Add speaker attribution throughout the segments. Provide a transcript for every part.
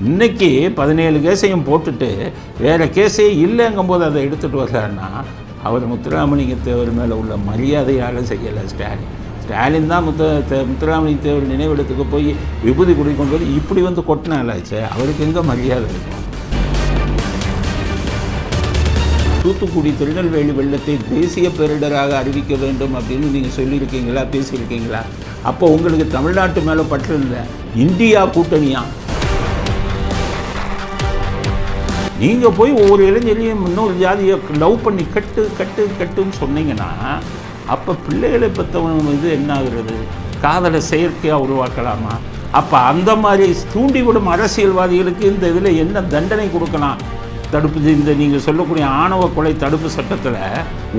Speaker 1: இன்னைக்கு பதினேழு கேஸையும் போட்டுட்டு வேறு கேஸே இல்லைங்கும்போது அதை எடுத்துகிட்டு வர்றாருன்னா அவர் முத்துராமலிங்க தேவர் மேலே உள்ள மரியாதையால் செய்யலை ஸ்டாலின். ஸ்டாலின் தான் முத்து தே- முத்துராமலிங்க தேவர் நினைவிடத்துக்கு போய் விபூதி குடி கொண்டு வந்து இப்படி வந்து கொட்டினாலாச்சு அவருக்கு எங்கே மரியாதை இருக்கும் தூத்துக்குடி திருநெல்வேலி வெள்ளத்தை தேசிய பேரிடராக அறிவிக்க வேண்டும் அப்படின்னு நீங்கள் சொல்லியிருக்கீங்களா பேசியிருக்கீங்களா? அப்போ உங்களுக்கு தமிழ்நாட்டு மேலே பற்று இல்லை இந்தியா கூட்டணியாக நீங்கள் போய் ஒவ்வொரு இளைஞரையும் இன்னொரு ஜாதியை லவ் பண்ணி கட்டு கட்டு கட்டுன்னு சொன்னீங்கன்னா அப்போ பிள்ளைகளை பெற்றவன் இது என்ன ஆகுறது? காதலை செயற்கையாக உருவாக்கலாமா? அப்போ அந்த மாதிரி தூண்டிவிடும் அரசியல்வாதிகளுக்கு இந்த இதில் என்ன தண்டனை கொடுக்கலாம்? தடுப்பு இந்த நீங்கள் சொல்லக்கூடிய ஆணவ கொலை தடுப்பு சட்டத்தில்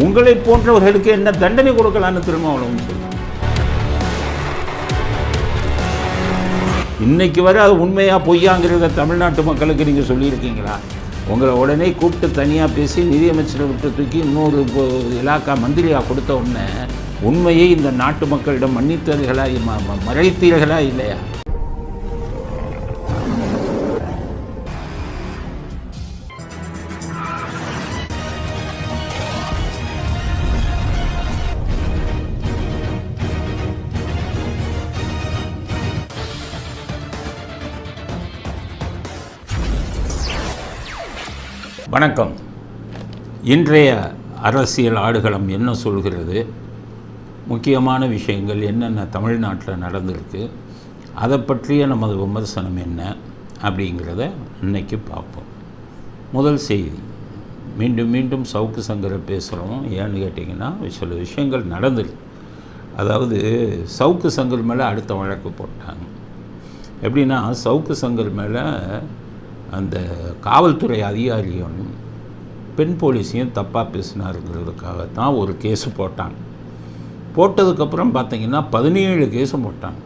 Speaker 1: உங்களை போன்றவர்களுக்கு என்ன தண்டனை கொடுக்கலான்னு திருமாவளவன் சொல்லுங்கள் இன்னைக்கு வரை அது உண்மையாக பொய்யாங்கிறத தமிழ்நாட்டு மக்களுக்கு நீங்கள் சொல்லியிருக்கீங்களா? உங்களை உடனே கூப்பிட்டு தனியாக பேசி நிதியமைச்சரை விட்டு தூக்கி இன்னொரு இலாக்கா மந்திரியாக கொடுத்த உடனே உண்மையை இந்த நாட்டு மக்களிடம் மன்னித்தீர்களா ம- ம- மறைத்தீர்களா இல்லையா? வணக்கம். இன்றைய அரசியல் ஆடுகளம் என்ன சொல்கிறது? முக்கியமான விஷயங்கள் என்னென்ன தமிழ்நாட்டில் நடந்திருக்கு? அதை பற்றிய நமது விமர்சனம் என்ன? அப்படிங்கிறத இன்றைக்கி பார்ப்போம். முதல் செய்தி. மீண்டும் மீண்டும் சவுக்கு சங்கரை பேசுகிறோம். ஏன்னு கேட்டிங்கன்னா சில விஷயங்கள் நடந்திருக்கு அதாவது சவுக்கு சங்கர் மேலே அடுத்த வழக்கு போட்டாங்க. எப்படின்னா சவுக்கு சங்கர் மேலே அந்த காவல்துறை அதிகாரியும் பெண் போலீஸையும் தப்பாக பேசினாருங்கிறதுக்காக தான் ஒரு கேஸு போட்டாங்க. போட்டதுக்கப்புறம் பார்த்தீங்கன்னா பதினேழு கேஸும் போட்டாங்க.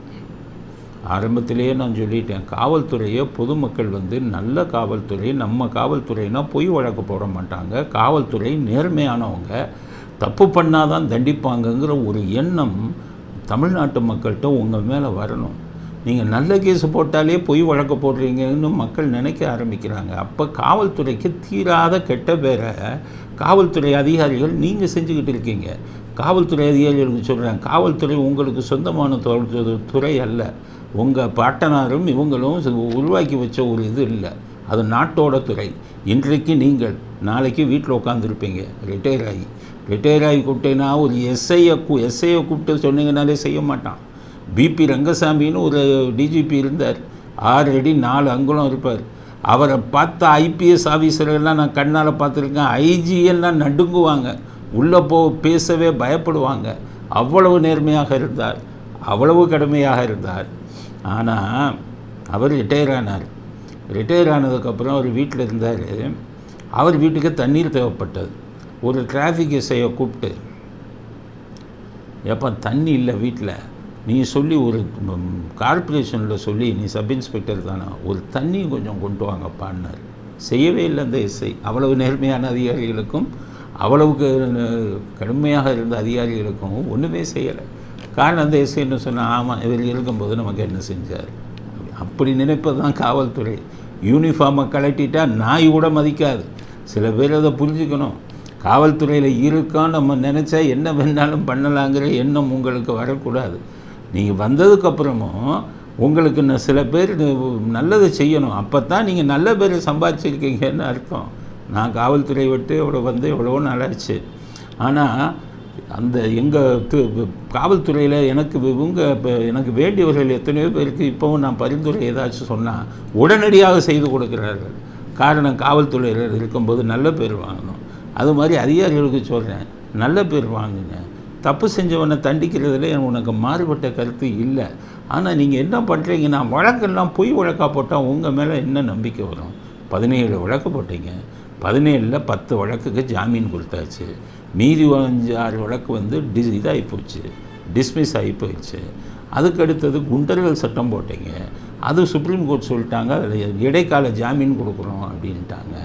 Speaker 1: ஆரம்பத்திலேயே நான் சொல்லிட்டேன் காவல்துறையை பொதுமக்கள் வந்து நல்ல காவல்துறை நம்ம காவல்துறைனா பொய் வழக்கு போட மாட்டாங்க. காவல்துறை நேர்மையானவங்க தப்பு பண்ணாதான் தண்டிப்பாங்கங்கிற ஒரு எண்ணம் தமிழ்நாட்டு மக்கள்கிட்ட உங்கள் மேலே வரணும். நீங்கள் நல்ல கேஸ் போட்டாலே பொய் வழக்கு போடுறீங்கன்னு மக்கள் நினைக்க ஆரம்பிக்கிறாங்க. அப்போ காவல்துறைக்கு தீராத கெட்ட பேரை காவல்துறை அதிகாரிகள் நீங்கள் செஞ்சுக்கிட்டு இருக்கீங்க. காவல்துறை அதிகாரிகளுக்கு சொல்கிறேன் காவல்துறை உங்களுக்கு சொந்தமான துறை அல்ல. உங்கள் பாட்டனாரும் இவங்களும் உருவாக்கி வச்ச ஒரு இது இல்லை. அது நாட்டோட துறை. இன்றைக்கு நீங்கள் நாளைக்கு வீட்டில் உட்காந்துருப்பீங்க ரிட்டையர் ஆகி. ரிட்டையர் ஆகி கூப்பிட்டேன்னா ஒரு எஸ்ஐயை கூ எஸ்ஐயை கூப்பிட்டு சொன்னீங்கனாலே செய்ய மாட்டான். பிபி ரங்கசாமின்னு ஒரு டிஜிபி இருந்தார். ஆறு அடி நாலு அங்குலம் இருப்பார். அவரை பார்த்த ஐபிஎஸ் ஆஃபீஸரெல்லாம் நான் கண்ணால் பார்த்துருக்கேன். ஐஜிஎல்லாம் நடுங்குவாங்க. உள்ளே போ பேசவே பயப்படுவாங்க. அவ்வளவு நேர்மையாக இருந்தார். அவ்வளவு கடுமையாக இருந்தார். ஆனால் அவர் ரிட்டையர் ஆனார். ரிட்டையர் ஆனதுக்கப்புறம் அவர் வீட்டில் இருந்தார். அவர் வீட்டுக்கு தண்ணீர் தேவைப்பட்டது. ஒரு டிராஃபிக் இசையை கூப்பிட்டு எப்போ தண்ணி இல்லை வீட்டில். நீ சொல்லி ஒரு கார்ப்பரேஷனில் சொல்லி நீ சப் இன்ஸ்பெக்டர் தானே? ஒரு தண்ணி கொஞ்சம் கொண்டு வாங்கப்பான்னார் செய்யவே இல்லை அந்த எஸ்ஐ. அவ்வளவு நேர்மையான அதிகாரிகளுக்கும் அவ்வளவுக்கு கடுமையாக இருந்த அதிகாரிகளுக்கும் ஒன்றுமே செய்யலை. காரணம் அந்த எஸ்ஐ என்ன சொன்னால் ஆமாம் இவர் இருக்கும்போது நமக்கு என்ன செஞ்சார்? அப்படி நினைப்பது தான் காவல்துறை. யூனிஃபார்மை கழட்டிட்டா நாய் கூட மதிக்காது. சில பேர் அதை புரிஞ்சுக்கணும். காவல்துறையில் இருக்கான்னு நம்ம நினச்சா என்ன வேணாலும் பண்ணலாங்கிற எண்ணம் உங்களுக்கு வரக்கூடாது. நீங்கள் வந்ததுக்கப்புறமும் உங்களுக்கு இன்னும் சில பேர் நல்லதை செய்யணும். அப்போ தான் நீங்கள் நல்ல பேர் சம்பாதிச்சிருக்கீங்கன்னு அர்த்தம். நான் காவல்துறை விட்டு இவ்வளோ வந்து எவ்வளவோ நல்லாச்சு ஆனால் அந்த எங்கள் காவல்துறையில் எனக்கு இவங்க இப்போ எனக்கு வேண்டியவர்கள் எத்தனையோ பேருக்கு இப்போவும் நான் பரிந்துரை ஏதாச்சும் சொன்னால் உடனடியாக செய்து கொடுக்கிறார்கள். காரணம் காவல்துறையில் இருக்கும்போது நல்ல பேர் வாங்கணும். அது மாதிரி அதிகாரிகளுக்கு சொல்கிறேன் நல்ல பேர் வாங்குங்க. தப்பு செஞ்சவனை தண்டிக்கிறதுல உனக்கு மாறுபட்ட கருத்து இல்லை. ஆனால் நீங்கள் என்ன பண்ணுறீங்கன்னா வழக்கெல்லாம் பொய் வழக்காக போட்டால் உங்கள் மேலே என்ன நம்பிக்கை வரும்? பதினேழு வழக்கு போட்டீங்க. பதினேழில் பத்து வழக்குக்கு ஜாமீன் கொடுத்தாச்சு. மீதி அஞ்சு ஆறு வழக்கு வந்து டிஸ் இதாகி போச்சு. டிஸ்மிஸ் ஆகி போயிடுச்சு. அதுக்கு அடுத்தது குண்டர்கள் சட்டம் போட்டீங்க. அது சுப்ரீம் கோர்ட் சொல்லிட்டாங்க அதில் இடைக்கால ஜாமீன் கொடுக்குறோம் அப்படின்ட்டாங்க.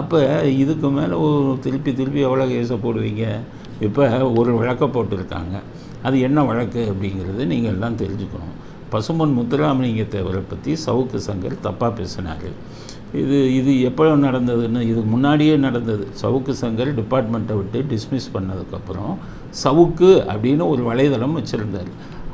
Speaker 1: அப்போ இதுக்கு மேலே திருப்பி திருப்பி எவ்வளோ கேஸை போடுவீங்க? இப்போ ஒரு வழக்கை போட்டிருக்காங்க. அது என்ன வழக்கு அப்படிங்கிறது நீங்கள் எல்லாம் தெரிஞ்சுக்கணும். பசும்பொன் முத்துராமலிங்க தேவரை பற்றி சவுக்கு சங்கர் தப்பாக பேசினார். இது இது எப்போ நடந்ததுன்னு இதுக்கு முன்னாடியே நடந்தது. சவுக்கு சங்கர் டிபார்ட்மெண்ட்டை விட்டு டிஸ்மிஸ் பண்ணதுக்கப்புறம் சவுக்கு அப்படின்னு ஒரு வலைதளம் வச்சுருந்தார்.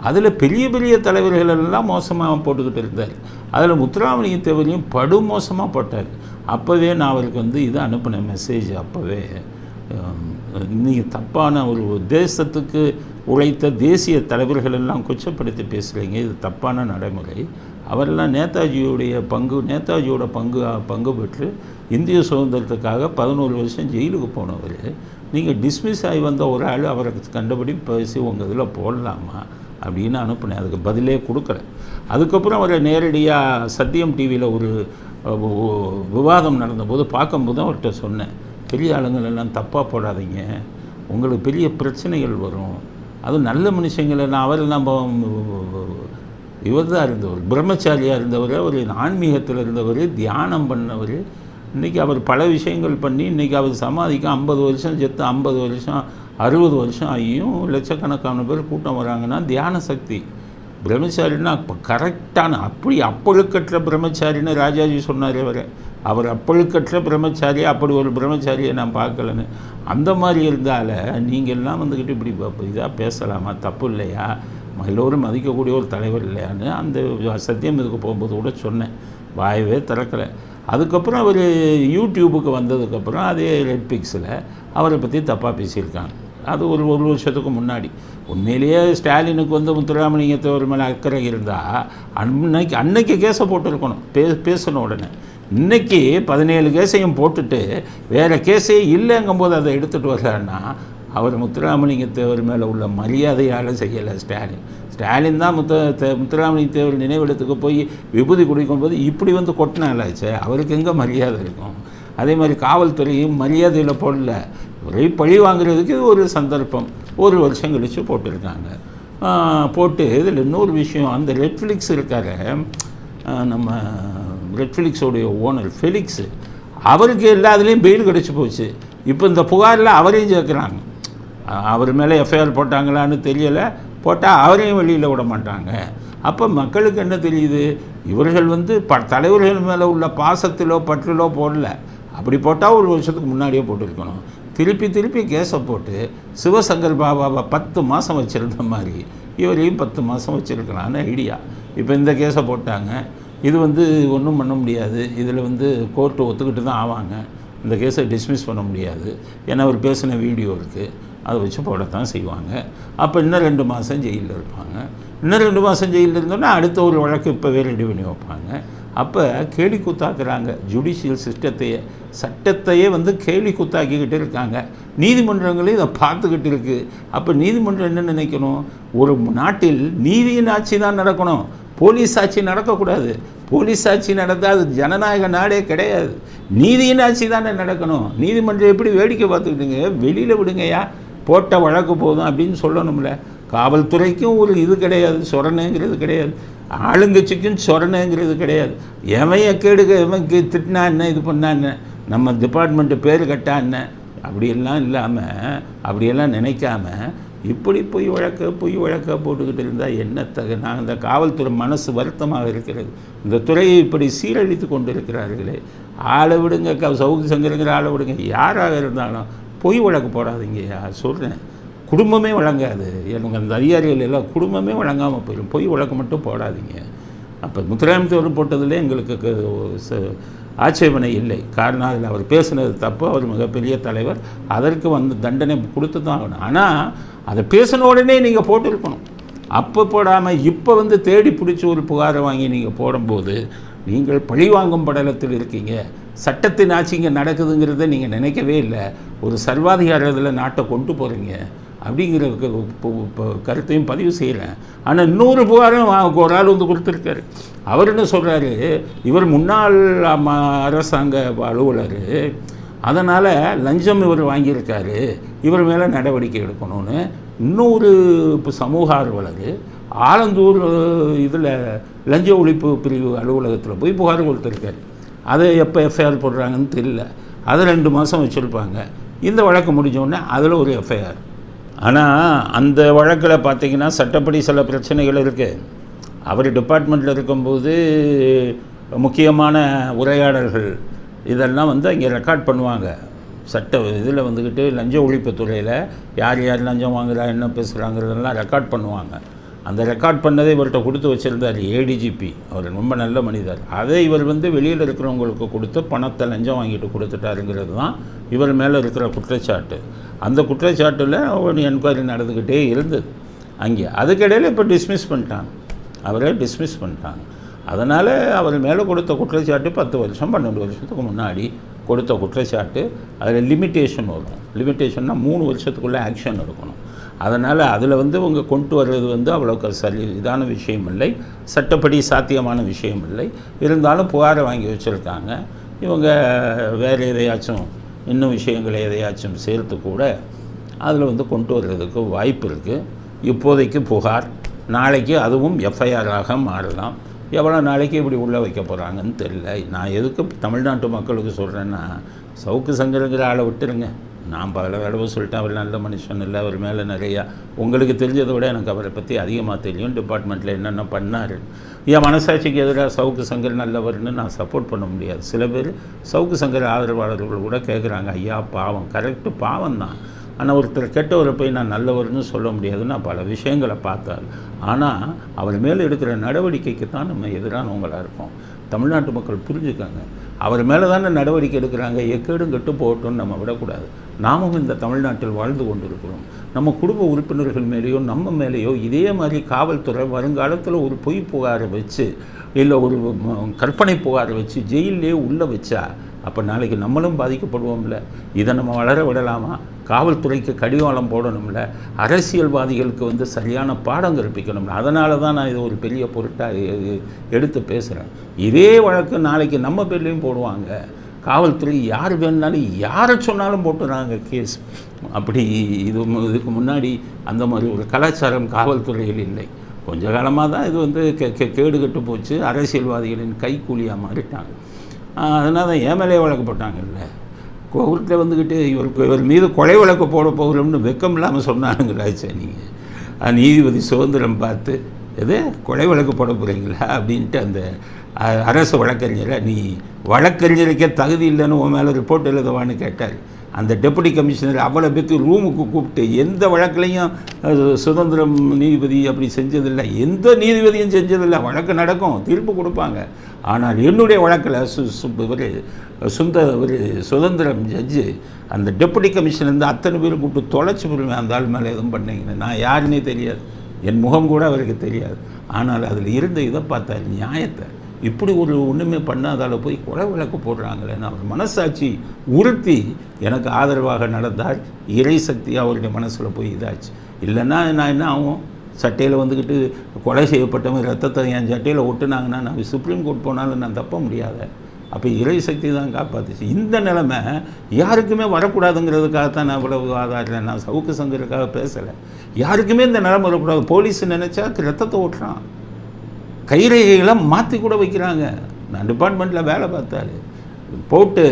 Speaker 1: அதில் பெரிய பெரிய தலைவர்கள் எல்லாம் மோசமாக போட்டுக்கிட்டு இருந்தார். அதில் முத்துராமலிங்க தேவரையும் படு மோசமாக போட்டார். அப்போவே நான் அவருக்கு வந்து இது அனுப்பின மெசேஜ் அப்போவே நீங்கள் தப்பான ஒரு தேசத்துக்கு உழைத்த தேசிய தலைவர்கள் எல்லாம் கொச்சப்படுத்தி பேசுகிறீங்க இது தப்பான நடைமுறை. அவரெல்லாம் நேதாஜியுடைய பங்கு நேதாஜியோட பங்கு பங்கு பெற்று இந்திய சுதந்திரத்துக்காக பதினோரு வருஷம் ஜெயிலுக்கு போனவர். நீங்கள் டிஸ்மிஸ் ஆகி வந்த ஒரு ஆள் அவரை கண்டபடி பேசி உங்கள் இதில் போடலாமா அப்படின்னு அனுப்புனேன். அதுக்கு பதிலே கொடுக்கல. அதுக்கப்புறம் அவரை நேரடியாக சத்தியம் டிவியில் ஒரு விவாதம் நடந்தபோது பார்க்கும்போது அவர்கிட்ட சொன்னேன். பெரிய ஆளுங்கள் எல்லாம் தப்பாக போடாதீங்க. உங்களுக்கு பெரிய பிரச்சனைகள் வரும். அது நல்ல மனுஷங்களை நான் அவர் நம்ம இவர் தான் இருந்தவர். பிரம்மச்சாரியாக இருந்தவர் ஒரு ஆன்மீகத்தில் இருந்தவர் தியானம் பண்ணவர். இன்றைக்கி அவர் பல விஷயங்கள் பண்ணி இன்றைக்கி அவர் சமாதிக்கு ஐம்பது வருஷம் செத்து ஐம்பது வருஷம் அறுபது வருஷம் ஆகியும் லட்சக்கணக்கான பேர் கூட்டம் வராங்கன்னா தியான சக்தி. பிரம்மச்சாரின்னா இப்போ கரெக்டான அப்படி அப்பழுக்கற்ற பிரம்மச்சாரின்னு ராஜாஜி சொன்னார் அவர் அவர் அப்பழுக்கற்ற பிரம்மச்சாரி அப்படி ஒரு பிரம்மச்சாரியை நான் பார்க்கலன்னு. அந்த மாதிரி இருந்தால நீங்கள்லாம் வந்துக்கிட்டு இப்படி இதாக பேசலாமா? தப்பு இல்லையா? எல்லோரும் மதிக்கக்கூடிய ஒரு தலைவர் இல்லையான்னு அந்த சத்தியம் இதுக்கு போகும்போது கூட சொன்னேன். வாயவே திறக்கலை. அதுக்கப்புறம் அவர் யூடியூபுக்கு வந்ததுக்கப்புறம் அதே ரெட் பிக்ஸில் அவரை பற்றி தப்பாக பேசியிருக்காங்க. அது ஒரு ஒரு வருஷத்துக்கு முன்னாடி. உண்மையிலேயே ஸ்டாலினுக்கு வந்து முத்துராமலிங்கத்தவர் மேலே அக்கறை இருந்தால் அன்னைக்கு அன்னைக்கு கேஸை போட்டிருக்கணும். பே பேசணும் உடனே. இன்னைக்கு பதினேழு கேஸையும் போட்டுட்டு வேறு கேஸே இல்லைங்கும்போது அதை எடுத்துகிட்டு வரலன்னா அவர் முத்துராமலிங்கத்தேவர் மேலே உள்ள மரியாதையால் செய்யலை ஸ்டாலின். ஸ்டாலின் தான் முத்த முத்துராமலிங்கத்தேவர் தேவர் நினைவிடத்துக்கு போய் விபூதி குடிக்கும் போது இப்படி வந்து கொட்டினாலாச்சே அவருக்கு எங்கே மரியாதை இருக்கும்? அதே மாதிரி காவல்துறையும் மரியாதையில் போடல. ஒரே பழி வாங்குறதுக்கு ஒரு சந்தர்ப்பம். ஒரு வருஷம் கழித்து போட்டிருக்காங்க. போட்டு இதில் இன்னொரு விஷயம் அந்த ரெட்ஃப்ளிக்ஸ் இருக்காரு நம்ம ரெட்ஃப்ளிக்ஸோடைய ஓனர் ஃபெலிக்ஸு அவருக்கு எல்லாத்துலேயும் பெயில் கிடச்சி போச்சு. இப்போ இந்த புகாரில் அவரையும் சேர்க்குறாங்க. அவர் மேலே எஃப்ஐஆர் போட்டாங்களான்னு தெரியலை. போட்டால் அவரையும் வெளியில் விட மாட்டாங்க. அப்போ மக்களுக்கு என்ன தெரியுது? இவர்கள் வந்து ப தலைவர்கள் மேலே உள்ள பாசத்திலோ பற்றிலோ போடல. அப்படி போட்டால் ஒரு வருஷத்துக்கு முன்னாடியே போட்டிருக்கணும். திருப்பி திருப்பி கேஸை போட்டு சிவசங்கர் பாபாவை பத்து மாதம் வச்சுருந்த மாதிரி இவரையும் பத்து மாதம் வச்சுருக்கலான்னு ஐடியா. இப்போ இந்த கேஸை போட்டாங்க. இது வந்து ஒன்றும் பண்ண முடியாது. இதில் வந்து கோர்ட்டு ஒத்துக்கிட்டு தான் ஆவாங்க. இந்த கேஸை டிஸ்மிஸ் பண்ண முடியாது. ஏன்னா அவர் பேசின வீடியோ இருக்குது அதை வச்சு போடத்தான் செய்வாங்க. அப்போ இன்னும் ரெண்டு மாதம் ஜெயிலில் இருப்பாங்க. இன்னும் ரெண்டு மாதம் ஜெயிலில் இருந்தோன்னா அடுத்த ஒரு வழக்கு இப்போவே ரெடி பண்ணி வைப்பாங்க. அப்போ கேலி கூத்தாக்குறாங்க. ஜுடிஷியல் சிஸ்டத்தையே சட்டத்தையே வந்து கேலி கூத்தாக்கிக்கிட்டு இருக்காங்க. நீதிமன்றங்களே இதை பார்த்துக்கிட்டு இருக்குது அப்போ நீதிமன்றம் என்ன நினைக்கணும்? ஒரு நாட்டில் நீதியின் ஆட்சி தான் நடக்கணும். போலீஸ் ஆட்சி நடக்கக்கூடாது. போலீஸ் ஆட்சி நடந்தால் அது ஜனநாயக நாடே கிடையாது. நீதியின் ஆட்சி தானே நடக்கணும். நீதிமன்றம் எப்படி வேடிக்கை பார்த்துக்கிட்டுங்க? வெளியில் விடுங்கய்யா. போட்ட வழக்கு போதும் அப்படின்னு சொல்லணும்ல. காவல்துறைக்கும் ஒரு இது கிடையாது சொரணுங்கிறது கிடையாது. ஆளுங்கட்சிக்கும் சொரணுங்கிறது கிடையாது. எவன் கேடுக எவன் கி- திட்டினா என்ன இது பண்ணா என்ன நம்ம டிபார்ட்மெண்ட்டு பேர் கட்டா என்ன? அப்படியெல்லாம் இல்லாமல் அப்படியெல்லாம் நினைக்காம இப்படி பொய் வழக்க பொய் வழக்க போட்டுக்கிட்டு இருந்தால் என்னத்தக நான் இந்த காவல்துறை மனசு வருத்தமாக இருக்கிறது. இந்த துறையை இப்படி சீரழித்து கொண்டு இருக்கிறார்களே ஆளை விடுங்க க சவுக்கு சங்கருங்கிற ஆளை விடுங்க. யாராக இருந்தாலும் பொய் வழக்கு போடாதீங்கய்யா சொல்கிறேன் குடும்பமே வழங்காது. எனக்கு அந்த அதிகாரிகள் எல்லாம் குடும்பமே வழங்காமல் போயிடும் போய் வழக்கு மட்டும் போடாதீங்க. அப்போ முத்துராமத்தவர் போட்டதில் எங்களுக்கு ச- ஆட்சேபனை இல்லை. காரணம் அதில் அவர் பேசுனது தப்பு. அவர் மிகப்பெரிய தலைவர். அதற்கு வந்து தண்டனை கொடுத்து தான் ஆகணும். ஆனால் அதை பேசின உடனே நீங்கள் போட்டிருக்கணும். அப்போ போடாமல் இப்போ வந்து தேடி பிடிச்சி ஒரு புகாரை வாங்கி நீங்கள் போடும்போது நீங்கள் பழி வாங்கும் படலத்தில் இருக்கீங்க. சட்டத்தின் ஆட்சி இங்கே நடக்குதுங்கிறத நீங்கள் நினைக்கவே இல்லை. ஒரு சர்வாதிகாரத்தில் நாட்டை கொண்டு போகிறீங்க அப்படிங்கிற கருத்தையும் பதிவு செய்கிறேன் ஆனால் இன்னொரு புகாரும் ஒரு ஆள் வந்து கொடுத்துருக்காரு. அவர் என்ன சொல்கிறாரு இவர் முன்னாள் அரசாங்க அலுவலர். அதனால் லஞ்சம் இவர் வாங்கியிருக்காரு. இவர் மேலே நடவடிக்கை எடுக்கணும்னு இன்னொரு இப்போ சமூக ஆர்வலர் ஆலந்தூர் இதில் லஞ்ச ஒழிப்பு பிரிவு அலுவலகத்தில் போய் புகார் கொடுத்துருக்காரு. அதை எப்போ எஃப்ஐஆர் போடுறாங்கன்னு தெரியல. அதை ரெண்டு மாதம் வச்சுருப்பாங்க. இந்த வழக்கு முடிஞ்சோடனே அதில் ஒரு எஃப்ஐஆர் ஆனால் அந்த வழக்கில் பார்த்தீங்கன்னா சட்டப்படி சில பிரச்சனைகள் இருக்குது அவர் டிபார்ட்மெண்ட்டில் இருக்கும்போது முக்கியமான உரையாடல்கள் இதெல்லாம் வந்து அங்கே ரெக்கார்ட் பண்ணுவாங்க. சட்ட இதில் வந்துக்கிட்டு லஞ்ச ஒழிப்புத்துறையில் யார் யார் லஞ்சம் வாங்குறா என்ன பேசுகிறாங்கிறதெல்லாம் ரெக்கார்ட் பண்ணுவாங்க. அந்த ரெக்கார்ட் பண்ணதை இவர்கிட்ட கொடுத்து வச்சுருந்தார் ஏடிஜிபி அவர் ரொம்ப நல்ல மனிதர். அதை இவர் வந்து வெளியில் இருக்கிறவங்களுக்கு கொடுத்து பணத்தை லஞ்சம் வாங்கிட்டு கொடுத்துட்டாருங்கிறது தான் இவர் மேலே இருக்கிற குற்றச்சாட்டு. அந்த குற்றச்சாட்டில் ஒரு என்கொயரி நடந்துக்கிட்டே இருந்தது. அங்கே அதுக்கிடையில் இப்போ டிஸ்மிஸ் பண்ணிட்டாங்க. அவரை டிஸ்மிஸ் பண்ணிட்டாங்க. அதனால் அவர் மேலே கொடுத்த குற்றச்சாட்டு பத்து வருஷம் பன்னெண்டு வருஷத்துக்கு முன்னாடி கொடுத்த குற்றச்சாட்டு. அதில் லிமிட்டேஷன் வரும். லிமிட்டேஷன்னா மூணு வருஷத்துக்குள்ளே ஆக்ஷன் எடுக்கணும். அதனால் அதில் வந்து அவங்க கொண்டு வர்றது வந்து அவ்வளோக்கு சரி இதான விஷயம் இல்லை சட்டப்படி சாத்தியமான விஷயம் இல்லை இருந்தாலும் புகாரை வாங்கி வச்சுருக்காங்க. இவங்க வேறு எதையாச்சும் இன்னும் விஷயங்களை எதையாச்சும் சேர்த்து கூட அதில் வந்து கொண்டு வர்றதுக்கு வாய்ப்பு இருக்குது இப்போதைக்கு புகார் நாளைக்கு அதுவும் எஃப்ஐஆராக மாறலாம். எவ்வளோ நாளைக்கு இப்படி உள்ளே வைக்க போகிறாங்கன்னு தெரியல. நான் எதுக்கு தமிழ்நாட்டு மக்களுக்கு சொல்கிறேன்னா சவுக்கு சங்கருங்கிற ஆளை விட்டுருங்க. நான் பல தடவை சொல்லிட்டேன் அவர் நல்ல மனுஷன் இல்லை அவர் மேலே நிறையா உங்களுக்கு தெரிஞ்சதை விட எனக்கு அவரை பற்றி அதிகமாக தெரியும். டிபார்ட்மெண்ட்டில் என்னென்ன பண்ணார். என் மனசாட்சிக்கு எதிராக சவுக்கு சங்கர் நல்லவர்னு நான் சப்போர்ட் பண்ண முடியாது. சில பேர் சவுக்கு சங்கர் ஆதரவாளர்கள் கூட கேட்குறாங்க ஐயா பாவம் கரெக்டு பாவம் தான். ஆனால் ஒருத்தர் கெட்டவரை போய் நான் நல்லவர்னு சொல்ல முடியாது நான் பல விஷயங்களை பார்த்தார். ஆனால் அவர் மேலே எடுக்கிற நடவடிக்கைக்கு தான் நம்ம எதிரானவங்களாக இருப்போம் தமிழ்நாட்டு மக்கள் புரிஞ்சுக்காங்க. அவர் மேலே தானே நடவடிக்கை எடுக்கிறாங்க. எக்கேடும் கெட்டு போகட்டும்னு நம்ம விடக்கூடாது. நாமும் இந்த தமிழ்நாட்டில் வாழ்ந்து கொண்டிருக்கிறோம். நம்ம குடும்ப உறுப்பினர்கள் மேலேயோ நம்ம மேலேயோ இதே மாதிரி காவல்துறை வருங்காலத்தில் ஒரு பொய் புகாரை வச்சு இல்லை ஒரு கற்பனை புகாரை வச்சு ஜெயிலே உள்ளே வச்சா அப்போ நாளைக்கு நம்மளும் பாதிக்கப்படுவோம்ல. இதை நம்ம வளர விடலாமா? காவல்துறைக்கு கடிவாளம் போடணும்ல அரசியல்வாதிகளுக்கு வந்து சரியான பாடம் கற்பிக்கணும்ல அதனால தான் நான் இது ஒரு பெரிய பொருட்டாக எடுத்து பேசுகிறேன் இதே வழக்கு நாளைக்கு நம்ம பேர்லேயும் போடுவாங்க. காவல்துறை யார் வேணுனாலும் யாரை சொன்னாலும் போட்டுறாங்க கேஸ். அப்படி இது இதுக்கு முன்னாடி அந்த மாதிரி ஒரு கலாச்சாரம் காவல்துறையில் இல்லை. கொஞ்ச காலமாக தான் இது வந்து கே கேடு கெட்டு போச்சு. அரசியல்வாதிகளின் கைக்கூலியாக மாறிட்டாங்க. அதனால தான் ஏமலே மேலே வழக்கு போட்டாங்கல்ல. கோர்ட்டில் வந்துக்கிட்டு இவர் இவர் மீது கொலை வழக்கு போட போகிறோம்னு வெக்கம் இல்லாமல் சொன்னானுங்களாச்சே நீங்கள் நீதிபதி சுதந்திரம் பார்த்து எது? கொலை வழக்கு போட போகிறீங்களா அப்படின்ட்டு அந்த அரசு வழக்கறிஞரை நீ வழக்கறிஞருக்கே தகுதி இல்லைன்னு உன் மேலே ரிப்போர்ட் எழுதவான்னு கேட்டார். அந்த டெப்புட்டி கமிஷனர் அவ்வளோ பேத்து ரூமுக்கு கூப்பிட்டு எந்த வழக்குலையும் அது சுதந்திரம் நீதிபதி அப்படி செஞ்சதில்லை. எந்த நீதிபதியும் செஞ்சதில்லை. வழக்கு நடக்கும். தீர்ப்பு கொடுப்பாங்க. ஆனால் என்னுடைய வழக்கில் சு சு இவர் சுந்த ஒரு சுதந்திரம் ஜட்ஜு அந்த டெப்புட்டி கமிஷன் இருந்து அத்தனை பேரும் கூப்பிட்டு தொலைச்சி போடுவேன் அந்த ஆள் மேலே எதுவும் பண்ணீங்கன்னு. நான் யாருன்னே தெரியாது. என் முகம் கூட அவருக்கு தெரியாது. ஆனால் அதில் இருந்த இதை பார்த்தார் நியாயத்தை. இப்படி ஒரு ஒன்றுமே பண்ணாதால் போய் கொலை விளக்கு போடுறாங்களேன்னு அவர் மனசாட்சி உறுத்தி எனக்கு ஆதரவாக நடந்தார் இறை சக்தி அவருடைய மனசில் போய் இதாச்சு. இல்லைன்னா நான் என்ன ஆகும்? சட்டையில் வந்துக்கிட்டு கொலை செய்யப்பட்டவங்க ரத்தத்தை என் சட்டையில் ஒட்டுனாங்கன்னா நான் சுப்ரீம் கோர்ட் போனாலும் நான் தப்ப முடியாத. அப்போ இறை சக்தி தான் காப்பாத்துச்சு. இந்த நிலைமை யாருக்குமே வரக்கூடாதுங்கிறதுக்காகத்தான் நான் இவ்வளவு ஆதாரம் நான் சவுக்கு சங்கருக்காக பேசலை. யாருக்குமே இந்த நிலைமை வரக்கூடாது. போலீஸ் நினச்சா ரத்தத்தை ஓட்டுறான் கைரேகைகளை மாற்றி கூட வைக்கிறாங்க. நான் டிபார்ட்மெண்ட்டில் வேலை பார்த்தாரு. போட்டு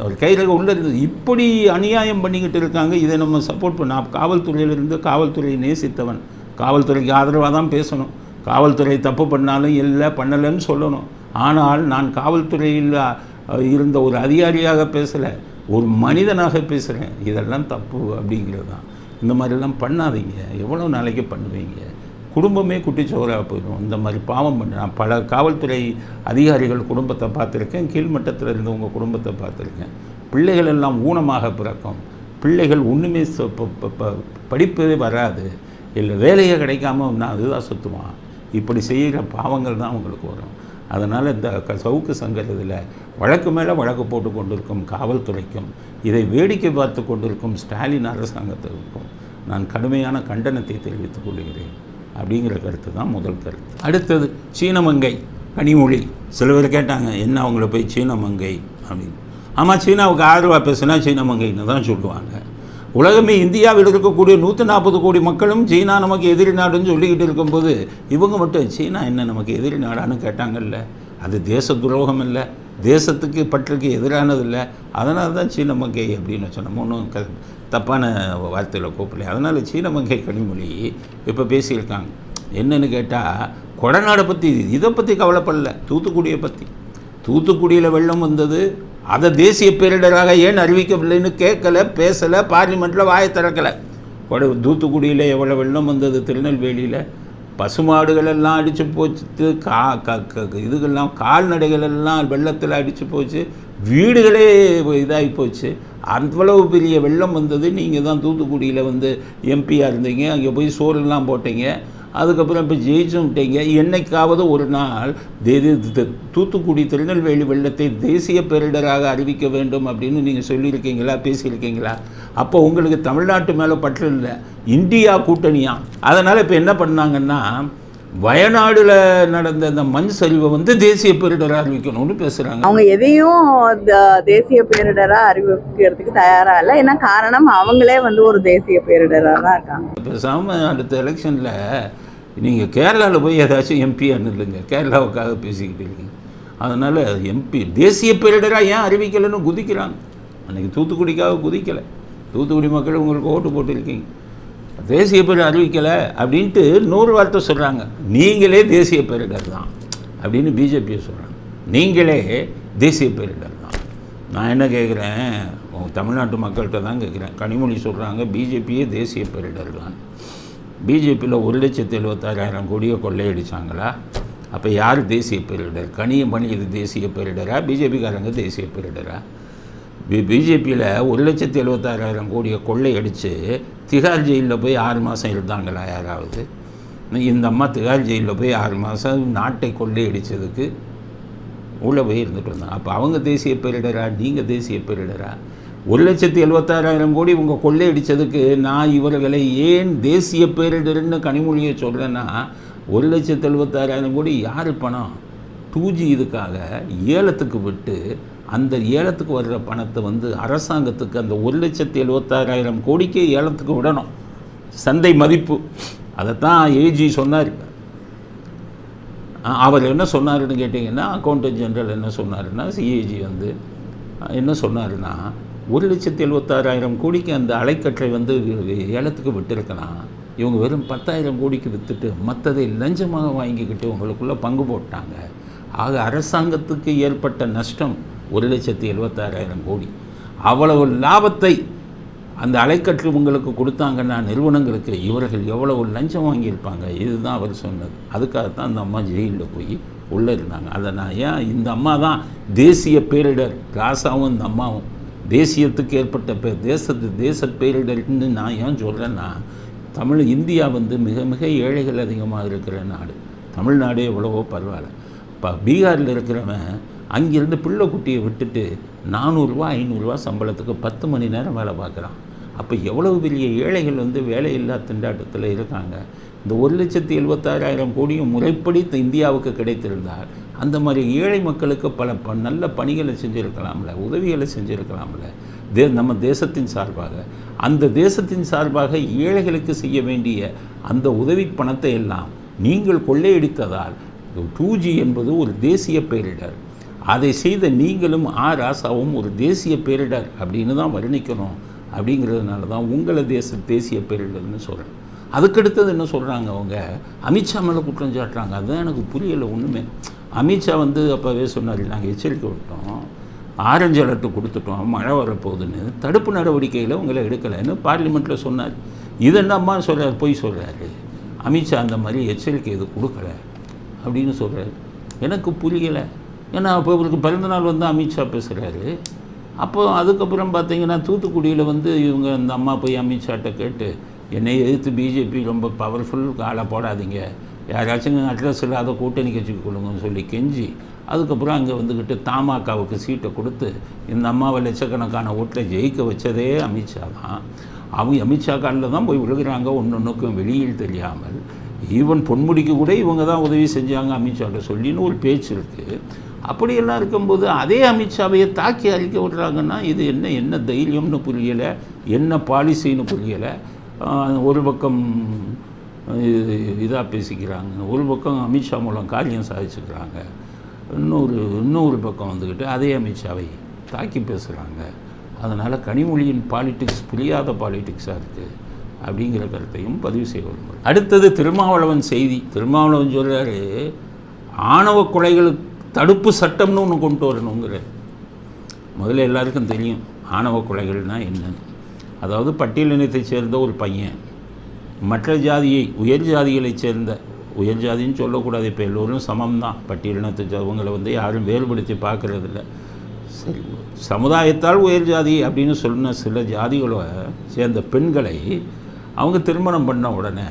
Speaker 1: அவர் கைரேகை உள்ளே இருந்தது இப்படி அநியாயம் பண்ணிக்கிட்டு இருக்காங்க. இதை நம்ம சப்போர்ட் பண்ண நான் காவல்துறையிலிருந்து காவல்துறையை நேசித்தவன். காவல்துறைக்கு ஆதரவாக தான் பேசணும். காவல்துறை தப்பு பண்ணாலும் இல்லை பண்ணலைன்னு சொல்லணும். ஆனால் நான் காவல்துறையில் இருந்த ஒரு அதிகாரியாக பேசலை ஒரு மனிதனாக பேசுகிறேன் இதெல்லாம் தப்பு அப்படிங்கிறது தான். இந்த மாதிரிலாம் பண்ணாதீங்க. எவ்வளோ நாளைக்கு பண்ணுவீங்க? குடும்பமே குட்டிச்சோராக போயிடும். இந்த மாதிரி பாவம் பண்ண நான் பல காவல்துறை அதிகாரிகள் குடும்பத்தை பார்த்துருக்கேன். கீழ்மட்டத்தில் இருந்தவங்க குடும்பத்தை பார்த்துருக்கேன். பிள்ளைகள் எல்லாம் ஊனமாக பிறக்கும். பிள்ளைகள் ஒன்றுமே ச- ப- ப- ப- படிப்பே வராது. இல்லை வேலையே கிடைக்காம நான் அதுதான் சுற்றுவான் இப்படி செய்கிற பாவங்கள் தான் அவங்களுக்கு வரும். அதனால் இந்த க- சவுக்கு சங்கத்தில் வழக்கு மேலே வழக்கு போட்டு கொண்டிருக்கும் காவல்துறைக்கும் இதை வேடிக்கை பார்த்து கொண்டிருக்கும் ஸ்டாலின் அரசாங்கத்திற்கும் நான் கடுமையான கண்டனத்தை தெரிவித்துக் கொள்கிறேன். அப்படிங்கிற கருத்து தான் முதல் கருத்து. அடுத்தது சீனமங்கை கனிமொழி. சில பேர் கேட்டாங்க என்ன அவங்கள போய் சீனமங்கை அப்படின்னு. ஆமாம் சீனாவுக்கு ஆதரவாக பேசுனா சீனமங்கைன்னு தான் சொல்லுவாங்க. உலகமே இந்தியாவில் இருக்கக்கூடிய நூற்றி நாற்பது கோடி மக்களும் சீனா நமக்கு எதிரி நாடுன்னு சொல்லிக்கிட்டு இருக்கும்போது இவங்க மட்டும் சீனா என்ன நமக்கு எதிரி நாடான்னு கேட்டாங்கல்ல. அது தேச துரோகம் இல்லை தேசத்துக்கு பற்றுக்கு எதிரானது இல்லை அதனால தான் சீன மங்கை அப்படின்னு சொன்னோம். ஒன்றும் க தப்பான வார்த்தையில் கூப்பிடல. அதனால் சீன மங்கை கனிமொழி இப்போ பேசியிருக்காங்க. என்னன்னு கேட்டால் கொடநாடை பற்றி இதை பற்றி கவலைப்படல. தூத்துக்குடியை பற்றி தூத்துக்குடியில் வெள்ளம் வந்தது அதை தேசிய பேரிடராக ஏன் அறிவிக்கவில்லைன்னு கேட்கல பேசலை பார்லிமெண்ட்டில் வாயை திறக்கலை. தூத்துக்குடியில் எவ்வளோ வெள்ளம் வந்தது திருநெல்வேலியில்? பசுமாடுகள் எல்லாம் அடித்து போச்சு கா க க- இதுகள்லாம் கால்நடைகள் எல்லாம் வெள்ளத்தில் அடித்து போச்சு வீடுகளே இதாகி போச்சு. அவ்வளவு பெரிய வெள்ளம் வந்தது நீங்கள் தான் தூத்துக்குடியில் வந்து எம்பியாக இருந்தீங்க அங்கே போய் சோறுலாம் போட்டீங்க. அதுக்கப்புறம் இப்போ ஜெயிச்சுட்டீங்க என்னைக்காவது ஒரு நாள் தே- தூத்துக்குடி திருநெல்வேலி வெள்ளத்தை தேசிய பேரிடராக அறிவிக்க வேண்டும் அப்படின்னு நீங்கள் சொல்லியிருக்கீங்களா? பேசியிருக்கீங்களா? அப்போ உங்களுக்கு தமிழ்நாட்டு மேலே பற்று இல்லை. இந்தியா கூட்டணியாக அதனால் இப்போ என்ன பண்ணாங்கன்னா வயநாடுல நடந்த அந்த மண் சரிவை வந்து தேசிய பேரிடராக அறிவிக்கணும்னு பேசுகிறாங்க
Speaker 2: அவங்க எதையும் தேசிய பேரிடரா அறிவிக்கிறதுக்கு தயாரா இல்லை. ஏன்னா காரணம் அவங்களே வந்து ஒரு தேசிய பேரிடரா தான் இருக்காங்க.
Speaker 1: பேசாமல் அடுத்த எலெக்ஷனில் நீங்கள் கேரளாவில் போய் ஏதாச்சும் எம்பியாக இல்லைங்க கேரளாவுக்காக பேசிக்கிட்டு இருக்கீங்க. அதனால் எம்பி தேசிய பேரிடராக ஏன் அறிவிக்கலைன்னு குதிக்கிறாங்க. அன்றைக்கி தூத்துக்குடிக்காக குதிக்கலை. தூத்துக்குடி மக்கள் உங்களுக்கு ஓட்டு போட்டிருக்கீங்க. தேசிய பேர் அறிவிக்கலை அப்படின்ட்டு நூறு வார்த்தை சொல்கிறாங்க நீங்களே தேசிய பேரிடர் தான் அப்படின்னு பிஜேபியை சொல்கிறாங்க நீங்களே தேசிய பேரிடர் தான். நான் என்ன கேட்குறேன்? தமிழ்நாட்டு மக்கள்கிட்ட தான் கேட்குறேன். கனிமொழி சொல்கிறாங்க பிஜேபியே தேசிய பேரிடர் தான். பிஜேபியில் ஒரு லட்சத்து எழுபத்தாறாயிரம் கோடியை கொள்ளையடித்தாங்களா அப்போ யார் தேசிய பேரிடர்? கனியமணி இது தேசிய பேரிடரா? பிஜேபிக்காரங்க தேசிய பேரிடரா? பி பிஜேபியில் ஒரு லட்சத்து எழுபத்தாறாயிரம் கோடியை கொள்ளையடித்து திகார் ஜெயிலில் போய் ஆறு மாதம் இருந்தாங்களா யாராவது? இந்த அம்மா திகார் ஜெயிலில் போய் ஆறு மாதம் நாட்டை கொள்ளையடித்ததுக்கு உள்ளே போய் இருந்துட்டு வந்தாங்க அப்போ அவங்க தேசிய பேரிடரா? நீங்கள் தேசிய பேரிடரா? ஒரு லட்சத்தி எழுபத்தாறாயிரம் கோடி உங்கள் கொள்ளையடித்ததுக்கு நான் இவர்களை ஏன் தேசிய பேரிடர்னு கனிமொழியை சொல்கிறேன்னா ஒரு லட்சத்தி எழுபத்தாறாயிரம் கோடி யார் பணம்? டூ ஜி இதுக்காக ஏலத்துக்கு விட்டு அந்த ஏலத்துக்கு வர்ற பணத்தை வந்து அரசாங்கத்துக்கு அந்த ஒரு லட்சத்தி எழுபத்தாறாயிரம் கோடிக்கே ஏலத்துக்கு விடணும். சந்தை மதிப்பு. அதைத்தான் ஏஜி சொன்னார் அவர் என்ன சொன்னாருன்னு கேட்டிங்கன்னா அக்கௌண்டன்ட் ஜென்ரல் என்ன சொன்னாருன்னா சிஏஜி வந்து என்ன சொன்னாருன்னா ஒரு லட்சத்தி எழுபத்தாறாயிரம் கோடிக்கு அந்த அலைக்கற்றை வந்து ஏலத்துக்கு விட்டுருக்கலாம் இவங்க வெறும் பத்தாயிரம் கோடிக்கு விற்றுட்டு மற்றதை லஞ்சமாக வாங்கிக்கிட்டு உங்களுக்குள்ளே பங்கு போட்டாங்க. ஆக அரசாங்கத்துக்கு ஏற்பட்ட நஷ்டம் ஒரு லட்சத்தி எழுபத்தாறாயிரம் கோடி. அவ்வளவு லாபத்தை அந்த அலைக்கற்று உங்களுக்கு கொடுத்தாங்கன்னா நிறுவனங்களுக்கு இவர்கள் எவ்வளவு லஞ்சம் வாங்கியிருப்பாங்க? இதுதான் அவர் சொன்னது. அதுக்காகத்தான் அந்த அம்மா ஜெயிலில் போய் உள்ளே இருந்தாங்க. அதை நான் ஏன் இந்த அம்மா தான் தேசிய பேரிடர் ராசாவும் இந்த அம்மாவும். தேசியத்துக்கு ஏற்பட்ட பே தேசத்து தேச பேரிடர்னு நான் ஏன் சொல்கிறேன்னா தமிழ் இந்தியா வந்து மிக மிக ஏழைகள் அதிகமாக இருக்கிற நாடு. தமிழ்நாடே எவ்வளவோ பரவாயில்ல. இப்போ பீகாரில் இருக்கிறவன் அங்கிருந்து பிள்ளை குட்டியை விட்டுட்டு நானூறுரூவா ஐநூறுரூவா சம்பளத்துக்கு பத்து மணி நேரம் வேலை பார்க்குறான். அப்போ எவ்வளவு பெரிய ஏழைகள் வந்து வேலையில்லா திண்டாட்டத்தில் இருக்காங்க. இந்த ஒரு லட்சத்தி எழுபத்தாறாயிரம் கோடியும் முறைப்படி இந்தியாவுக்கு கிடைத்திருந்தால் அந்த மாதிரி ஏழை மக்களுக்கு பல ப நல்ல பணிகளை செஞ்சுருக்கலாம்ல உதவிகளை செஞ்சுருக்கலாம்ல. தே நம்ம தேசத்தின் சார்பாக. அந்த தேசத்தின் சார்பாக ஏழைகளுக்கு செய்ய வேண்டிய அந்த உதவி பணத்தை எல்லாம் நீங்கள் கொள்ளையடித்ததால் டூ ஜி என்பது ஒரு தேசிய பேரிடர். அதை செய்த நீங்களும் ஆ ராசாவும் ஒரு தேசிய பேரிடர் அப்படின்னு தான் வர்ணிக்கணும் அப்படிங்கிறதுனால தான் உங்களை தேச தேசிய பேரிடர்னு சொல்கிறேன் அதுக்கடுத்தது என்ன சொல்கிறாங்க அவங்க? அமித்ஷா மேலே குற்றம் சாட்டுறாங்க. அதுதான் எனக்கு புரியலை ஒன்றுமே அமித்ஷா வந்து அப்போவே சொன்னார் நாங்கள் எச்சரிக்கை விட்டோம். ஆரஞ்சு அலர்ட்டு கொடுத்துட்டோம். மழை வரப்போகுதுன்னு. தடுப்பு நடவடிக்கைகளை உங்களை எடுக்கலைன்னு பார்லிமெண்ட்டில் சொன்னார். இது என்னம்மா சொல்கிறார் பொய் சொல்கிறாரு அமித்ஷா அந்த மாதிரி எச்சரிக்கை இது கொடுக்கல. அப்படின்னு சொல்கிறாரு எனக்கு புரியலை. ஏன்னா அப்போ இவருக்கு பிறந்தநாள் வந்து அமித்ஷா பேசுகிறாரு அப்போ அதுக்கப்புறம் பார்த்தீங்கன்னா தூத்துக்குடியில் வந்து இவங்க இந்த அம்மா போய் அமித்ஷாட்ட கேட்டு என்னை எதிர்த்து பிஜேபி ரொம்ப பவர்ஃபுல் காலை போடாதீங்க. யாராச்சும் அட்ரஸ் இல்லாத கூட்டணி கட்சிக்கு கொடுங்கன்னு சொல்லி கெஞ்சி அதுக்கப்புறம் அங்கே வந்துக்கிட்டு தாமாக்காவுக்கு சீட்டை கொடுத்து இந்த அம்மாவை லட்சக்கணக்கான ஓட்டில் ஜெயிக்க வச்சதே அமித்ஷா தான். அவங்க அமித்ஷா காலில் தான் போய் விழுகிறாங்க ஒன்றொன்றுக்கும் வெளியில் தெரியாமல். ஈவன் பொன்முடிக்கு கூட இவங்க தான் உதவி செஞ்சாங்க அமித்ஷாட்ட சொல்லின்னு ஒரு பேச்சு இருக்குது அப்படியெல்லாம் இருக்கும்போது அதே அமித்ஷாவையே தாக்கி அழிக்க விடுறாங்கன்னா இது என்ன என்ன தைரியம்னு புரியலை என்ன பாலிசின்னு புரியலை. ஒரு பக்கம் இது இதாக பேசிக்கிறாங்க ஒரு பக்கம் அமித்ஷா மூலம் காரியம் சாதிச்சுக்கிறாங்க. இன்னொரு இன்னொரு பக்கம் வந்துக்கிட்டு அதே அமித்ஷாவை தாக்கி பேசுகிறாங்க அதனால் கனிமொழியின் பாலிட்டிக்ஸ் புரியாத பாலிட்டிக்ஸாக இருக்குது அப்படிங்கிற கருத்தையும் பதிவு செய்ய விரும்புகிறேன். அடுத்தது திருமாவளவன் செய்தி. திருமாவளவன் சொல்கிறாரு ஆணவ கொலைகளுக்கு தடுப்பு சட்டம்னு ஒன்று கொண்டு வரணுங்கிற முதல்ல எல்லாருக்கும் தெரியும் ஆணவ கொலைகள்னால் என்னன்னு. அதாவது பட்டியலினத்தைச் சேர்ந்த ஒரு பையன் மற்ற ஜாதியை உயர் ஜாதிகளைச் சேர்ந்த உயர் ஜாதின்னு சொல்லக்கூடாது இப்போ எல்லோரும் சமம்தான். பட்டியலினத்தை அவங்களை வந்து யாரும் வேறுபடுத்தி பார்க்குறதில்ல. சரி சமுதாயத்தால் உயர் ஜாதி அப்படின்னு சொன்ன சில ஜாதிகளை சேர்ந்த பெண்களை அவங்க திருமணம் பண்ண உடனே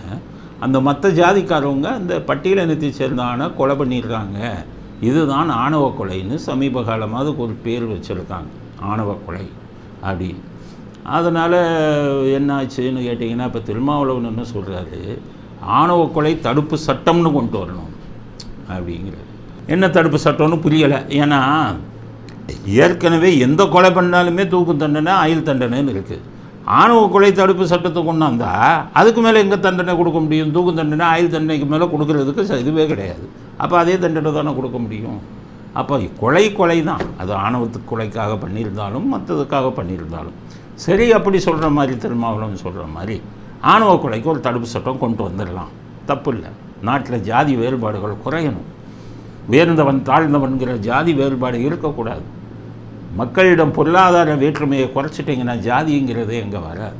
Speaker 1: அந்த மற்ற ஜாதிக்காரவங்க அந்த பட்டியலினத்தை சேர்ந்த ஆனால் கொலை பண்ணிடுறாங்க. இதுதான் ஆணவ கொலைன்னு சமீப காலமாக அதுக்கு ஒரு பேர் வச்சுருக்காங்க ஆணவ கொலை அப்படின்னு அதனால் என்ன ஆச்சுன்னு கேட்டிங்கன்னா இப்போ திருமாவளவன் என்ன சொல்கிறாரு ஆணவ கொலை தடுப்பு சட்டம்னு கொண்டு வரணும் அப்படிங்கிறது என்ன தடுப்பு சட்டம்னு புரியலை. ஏன்னா ஏற்கனவே எந்த கொலை பண்ணாலுமே தூக்கு தண்டனை ஆயுள் தண்டனைன்னு இருக்குது ஆணவ கொலை தடுப்பு சட்டத்தை கொண்டாந்தா அதுக்கு மேலே எங்கே தண்டனை கொடுக்க முடியும்? தூக்கு தண்டனை ஆயுள் தண்டனைக்கு மேலே கொடுக்கறதுக்கு ச- இதுவே கிடையாது. அப்போ அதே தண்டனை தானே கொடுக்க முடியும். அப்போ கொலை கொலை தான் அது ஆணவத்துக்கு கொலைக்காக பண்ணியிருந்தாலும் மற்றதுக்காக பண்ணியிருந்தாலும். சரி அப்படி சொல்கிற மாதிரி திருமாவளவன் சொல்கிற மாதிரி ஆணவ கொலைக்கு ஒரு தடுப்பு சட்டம் கொண்டு வந்துடலாம். தப்பு இல்லை. நாட்டில் ஜாதி வேறுபாடுகள் குறையணும். உயர்ந்தவன் தாழ்ந்தவன்கிற ஜாதி வேறுபாடு இருக்கக்கூடாது. மக்களிடம் பொருளாதார வேற்றுமையை குறைச்சிட்டிங்கன்னா ஜாதிங்கிறதே எங்கே வராது.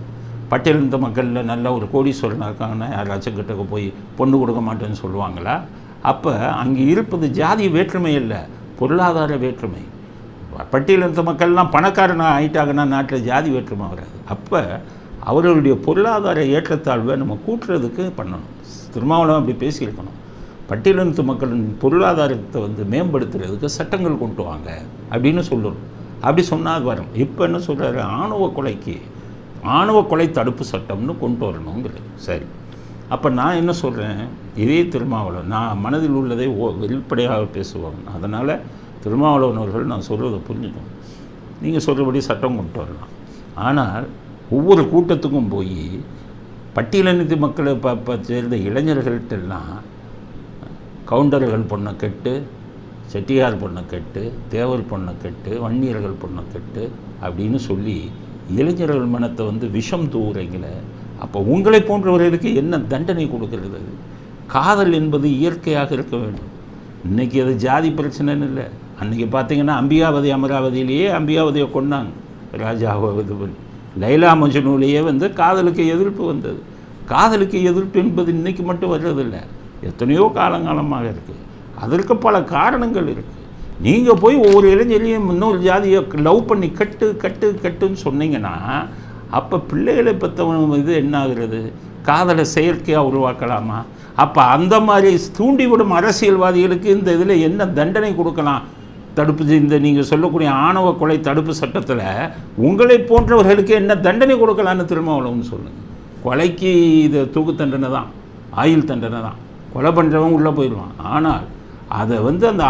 Speaker 1: பட்டியலிருந்த மக்களில் நல்ல ஒரு கோடீஸ்வரன் இருக்காங்கன்னா யாராச்சும் கிட்டக்கு போய் பொண்ணு கொடுக்க மாட்டேன்னு சொல்லுவாங்களா? அப்போ அங்கே இருப்பது ஜாதி வேற்றுமை இல்லை பொருளாதார வேற்றுமை. பட்டியலிருந்த மக்கள்லாம் பணக்காரனாக ஆயிட்டாங்கன்னா நாட்டில் ஜாதி வேற்றுமை வராது. அப்போ அவர்களுடைய பொருளாதார ஏற்றத்தாழ்வை நம்ம கூட்டுறதுக்கு பண்ணணும். திருமாவளவன் அப்படி பேசியிருக்கணும். பட்டியலினத்து மக்களின் பொருளாதாரத்தை வந்து மேம்படுத்துறதுக்கு சட்டங்கள் கொண்டு வாங்க அப்படின்னு சொல்லணும். அப்படி சொன்னால் வரும். இப்போ என்ன சொல்கிறாரு ஆணவ கொலைக்கு ஆணவ கொலை தடுப்பு சட்டம்னு கொண்டு வரணுங்கிறது. சரி. அப்போ நான் என்ன சொல்கிறேன் இதே திருமாவளவன் நான் மனதில் உள்ளதை ஓ வெளிப்படையாக பேசுவாங்க அதனால் திருமாவளவன் அவர்கள் நான் சொல்கிறத புரிஞ்சுக்கணும். நீங்கள் சொல்கிறபடி சட்டம் கொண்டு வரலாம். ஆனால் ஒவ்வொரு கூட்டத்துக்கும் போய் பட்டியலினத்து மக்களை ப ப- சேர்ந்த இளைஞர்கள்ட்டெல்லாம் கவுண்டர்கள் பொண்ணை கெட்டு செட்டியார் பொண்ணை கெட்டு தேவர் பொண்ணை கெட்டு வன்னியர்கள் பொண்ணை கெட்டு அப்படின்னு சொல்லி இளைஞர்கள் மனத்தை வந்து விஷம் தூவுறீங்களே அப்போ உங்களை போன்றவர்களுக்கு என்ன தண்டனை கொடுக்கிறது? அது காதல் என்பது இயற்கையாக இருக்க வேண்டும். இன்றைக்கி அது ஜாதி பிரச்சனைன்னு இல்லை. அன்றைக்கி பார்த்தீங்கன்னா அம்பிகாவதி அமராவதியிலேயே அம்பிகாவதியை கொண்டாங்க ராஜாவை இது பண்ணி. லைலா மஜ்னுவிலேயே வந்து காதலுக்கு எதிர்ப்பு வந்தது. காதலுக்கு எதிர்ப்பு என்பது இன்றைக்கி மட்டும் வர்றதில்லை. எத்தனையோ காலங்காலமாக இருக்குது அதற்கு பல காரணங்கள் இருக்குது நீங்கள் போய் ஒவ்வொரு இளைஞரையும் இன்னொரு ஜாதியை லவ் பண்ணி கட்டு கட்டு கட்டுன்னு சொன்னீங்கன்னா அப்போ பிள்ளைகளை பெற்றவன் இது என்ன ஆகுறது? காதலை செயற்கையாக உருவாக்கலாமா? அப்போ அந்த மாதிரி தூண்டிவிடும் அரசியல்வாதிகளுக்கு இந்த இதில் என்ன தண்டனை கொடுக்கலாம்? தடுப்பு இந்த நீங்கள் சொல்லக்கூடிய ஆணவ கொலை தடுப்பு சட்டத்தில் உங்களை போன்றவர்களுக்கு என்ன தண்டனை கொடுக்கலான்னு திருமாவளவன் சொல்லுங்கள் கொலைக்கு இது தூக்கு தண்டனை தான் ஆயுள் தண்டனை தான். கொலை பண்ணுறவன் உள்ளே போயிடுவான். ஆனால் அதை வந்து அந்த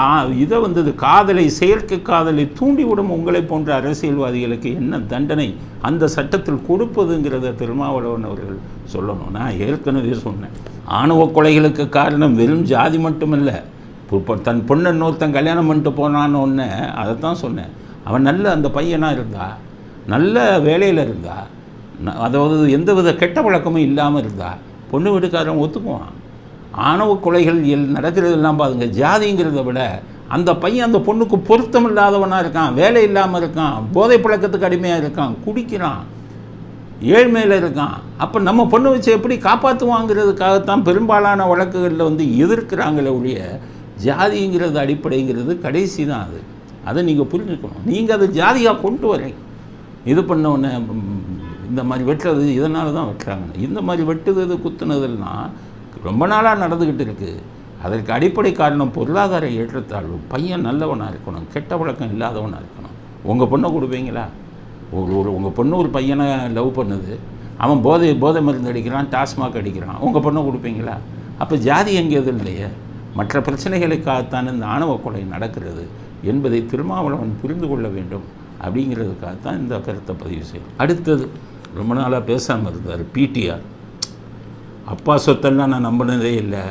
Speaker 1: இதை வந்து காதலை செயற்கை காதலை தூண்டிவிடும் உங்களை போன்ற அரசியல்வாதிகளுக்கு என்ன தண்டனை? அந்த சட்டத்தில் கொடுப்பதுங்கிறத திருமாவளவன் அவர்கள் சொல்லணும். நான் ஏற்கனவே சொன்னேன். ஆணவ கொலைகளுக்கு காரணம் வெறும் ஜாதி மட்டுமல்ல. இப்போ தன் பொண்ணை இன்னொருத்தன் கல்யாணம் பண்ணிட்டு போனான்னு ஒன்று அதை தான் சொன்னேன். அவன் நல்ல அந்த பையனாக இருந்தா? நல்ல வேலையில் இருந்தா? அதாவது எந்தவித கெட்ட பழக்கமும் இல்லாமல் இருந்தா? பொண்ணு வீட்டுக்காரன் ஒத்துக்குவான். ஆணவ கொலைகள் எல் நடக்கிறதெல்லாம் பாருங்க ஜாதிங்கிறத விட அந்த பையன் அந்த பொண்ணுக்கு பொருத்தம் இல்லாதவனாக இருக்கான் வேலை இல்லாமல் இருக்கான் போதை பழக்கத்துக்கு அடிமையாக இருக்கான் குடிக்கிறான் ஏழ்மையில் இருக்கான். அப்போ நம்ம பொண்ணு வச்சு எப்படி காப்பாற்றுவாங்கிறதுக்காகத்தான் பெரும்பாலான வழக்குகளில் வந்து எதிர்க்கிறாங்களே ஒழிய ஜாதிங்கிறது அடிப்படைங்கிறது கடைசி தான் அது. அதை நீங்கள் புரிஞ்சுக்கணும். நீங்கள் அதை ஜாதியாக கொண்டு வரீங்க இது பண்ண உடனே இந்த மாதிரி வெட்டுறது இதனால தான் வெட்டுறாங்க. இந்த மாதிரி வெட்டுறது குத்துனதுன்னா ரொம்ப நாளாக நடந்துக்கிட்டு இருக்குது அதற்கு அடிப்படை காரணம் பொருளாதார ஏற்றத்தாழ்வு. பையன் நல்லவனாக இருக்கணும். கெட்ட பழக்கம் இல்லாதவனாக இருக்கணும். உங்கள் பொண்ணை கொடுப்பீங்களா ஒரு ஒரு உங்கள் பொண்ணு ஒரு பையனை லவ் பண்ணுது. அவன் போதை போதை மருந்து அடிக்கிறான் டாஸ்மாக் அடிக்கிறான். உங்கள் பொண்ணை கொடுப்பீங்களா? அப்போ ஜாதி எங்கேயது இல்லையே. மற்ற பிரச்சனைகளுக்காகத்தான் இந்த ஆணவ கொலை நடக்கிறது என்பதை திருமாவளவன் புரிந்து கொள்ள வேண்டும். அப்படிங்கிறதுக்காகத்தான் இந்த கருத்தை பதிவு செய்யும் அடுத்தது ரொம்ப நாளாக பேசாமல் இருந்தார் பிடிஆர் அப்பா சொத்தெல்லாம் நான் நம்பினதே இல்லை.